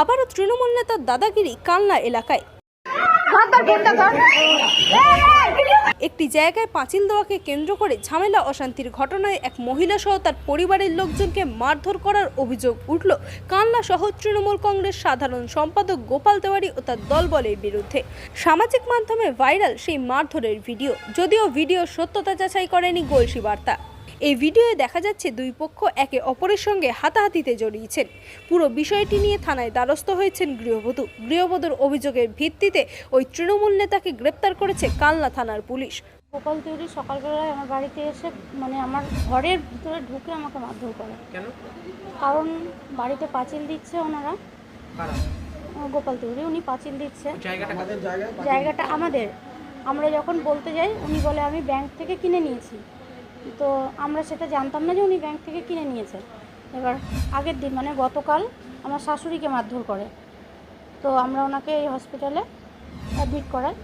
আবারও তৃণমূল নেতার দাদাগিরি কালনা এলাকায়। একটি জায়গায় পাঁচিল দেওয়াকে কেন্দ্র করে ঝামেলা অশান্তির ঘটনায় এক মহিলা সহ তার পরিবারের লোকজনকে মারধর করার অভিযোগ উঠল। কালনা সহ তৃণমূল কংগ্রেস সাধারণ সম্পাদক গোপাল তেওয়ারি ও তার দলবলের বিরুদ্ধে। সামাজিক মাধ্যমে ভাইরাল সেই মারধরের ভিডিও। যদিও ভিডিও সত্যতা যাচাই করেনি গোলসি বার্তা। এই ভিডিওয়ে দেখা যাচ্ছে দুই পক্ষ একে অপরের সঙ্গে হাতাহাতিতে জড়িয়েছেন। পুরো বিষয়টি নিয়ে থানায় দ্বারস্থ হয়েছেন গৃহবধূ। গৃহবধূর অভিযোগের ভিত্তিতে ওই তৃণমূল নেতাকে গ্রেপ্তার করেছে কালনা থানার পুলিশ। গোপাল তৈরি সকালবেলায় আমার বাড়িতে এসে মানে আমার ঘরের ভিতরে ঢুকে আমাকে মারধর করে। কেন? কারণ বাড়িতে পাঁচিল দিচ্ছে ওনারা। গোপাল তৈরি উনি পাঁচিল দিচ্ছে। জায়গাটা আমাদের জায়গাটা আমাদের। আমরা যখন বলতে যাই উনি বলে আমি ব্যাংক থেকে কিনে নিয়েছি। তো আমরা সেটা জানতাম না যে উনি ব্যাংক থেকে কিনে নিয়েছে। এবার আগের দিন মানে গতকাল আমার শাশুড়িকে মারধর করে। তো আমরা ওনাকে এই হসপিটালে অ্যাডমিট করাই।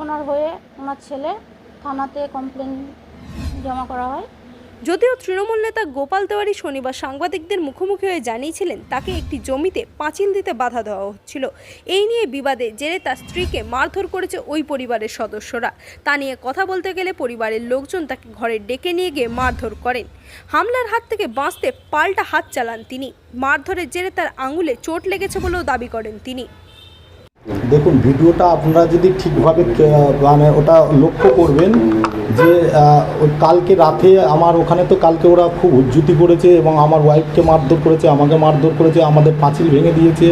ওনার হয়ে ওনার ছেলে থানাতে কমপ্লেন জমা করা হয়। যদিও তৃণমূল নেতা গোপাল তেওয়ারি শনিবার সাংবাদিকদের মুখোমুখি হয়ে জানিয়েছিলেন, তাকে একটি জমিতে পাঁচিল দিতে বাধা দেওয়া হচ্ছিল। এই নিয়ে বিবাদে জেরে তার স্ত্রীকে মারধর করেছে ওই পরিবারের সদস্যরা। তা নিয়ে কথা বলতে গেলে পরিবারের লোকজন তাকে ঘরে ডেকে নিয়ে গিয়ে মারধর করেন। হামলার হাত থেকে বাঁচতে পাল্টা হাত চালান তিনি। মারধরের জেরে তার আঙুলে চোট লেগেছে বলেও দাবি করেন তিনি। দেখুন, ভিডিওটা আপনারা যদি ঠিকভাবে মানে ওটা লক্ষ্য করবেন যে ওই কালকে রাতে আমার ওখানে তো কালকে ওরা খুব উজ্জুতি করেছে এবং আমার ওয়াইফকে মারধর করেছে, আমাকে মারধর করেছে, আমাদের পাঁচিল ভেঙে দিয়েছে।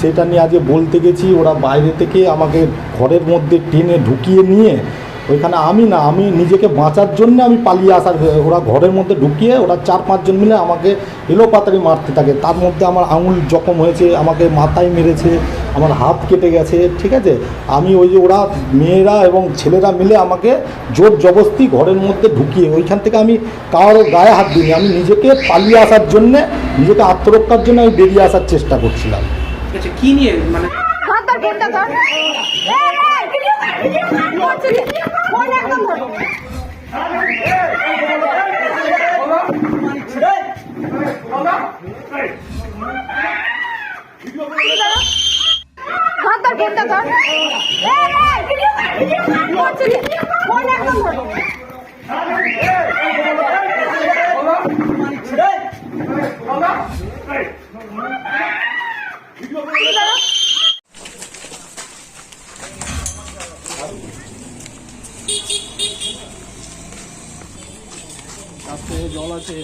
সেটা নিয়ে আজকে বলতে গেছি, ওরা বাইরে থেকে আমাকে ঘরের মধ্যে টেনে ঢুকিয়ে নিয়ে ওইখানে আমি না, আমি নিজেকে বাঁচার জন্য আমি পালিয়ে আসার ওরা ঘরের মধ্যে ঢুকিয়ে ওরা চার পাঁচজন মিলে আমাকে এলো পাতারি মারতে থাকে। তার মধ্যে আমার আঙুল জখম হয়েছে, আমাকে মাথায় মেরেছে, আমার হাত কেটে গেছে, ঠিক আছে? আমি ওই যে ওরা মেয়েরা এবং ছেলেরা মিলে আমাকে জোর জবস্তি ঘরের মধ্যে ঢুকিয়ে, ওইখান থেকে আমি কারোর গায়ে হাত দিইনি। আমি নিজেকে পালিয়ে আসার জন্যে, নিজেকে আত্মরক্ষার জন্য আমি বেরিয়ে আসার চেষ্টা করছিলাম। আছে কি নিয়ে মানে তার ফোনটা ধর ফোন একদম ধর ধর তার ফোনটা ধর ফোন একদম ধর Hey! জল আছে।